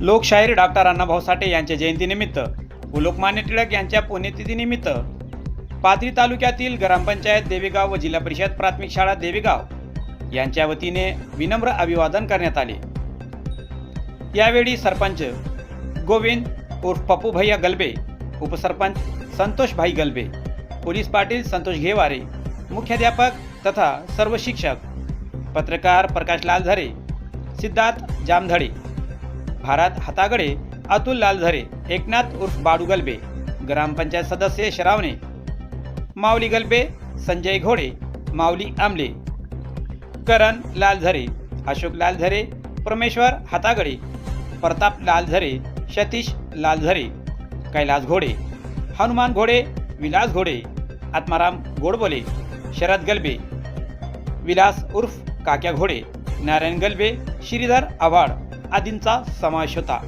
लोकशाहीर डॉक्टर अण्णाभाऊ साठे यांच्या जयंतीनिमित्त व लोकमान्य टिळक यांच्या पुण्यतिथीनिमित्त पाथरी तालुक्यातील ग्रामपंचायत देवेगाव व जिल्हा परिषद प्राथमिक शाळा देवेगाव यांच्या वतीने विनम्र अभिवादन करण्यात आले. यावेळी सरपंच गोविंद उर्फ पप्पू भैया गलबे उपसरपंच संतोषभाई गलबे पोलीस पाटील संतोष घेवारे मुख्याध्यापक तथा सर्व शिक्षक पत्रकार प्रकाश लालझरे सिद्धार्थ जामधडे भारत हातागडे अतुल लालझरे एकनाथ उर्फ बाडू गलबे ग्रामपंचायत सदस्य शरावणे माऊली गलबे संजय घोडे माऊली आमले करण लालझरे अशोक लालझरे परमेश्वर हातागडे प्रताप लालझरे सतीश लालझरे कैलास घोडे हनुमान घोडे विलास घोडे आत्माराम गोडबोले शरद गलबे विलास उर्फ काक्या घोडे नारायण गलबे श्रीधर आव्हाड. आदींचा समावेश होता.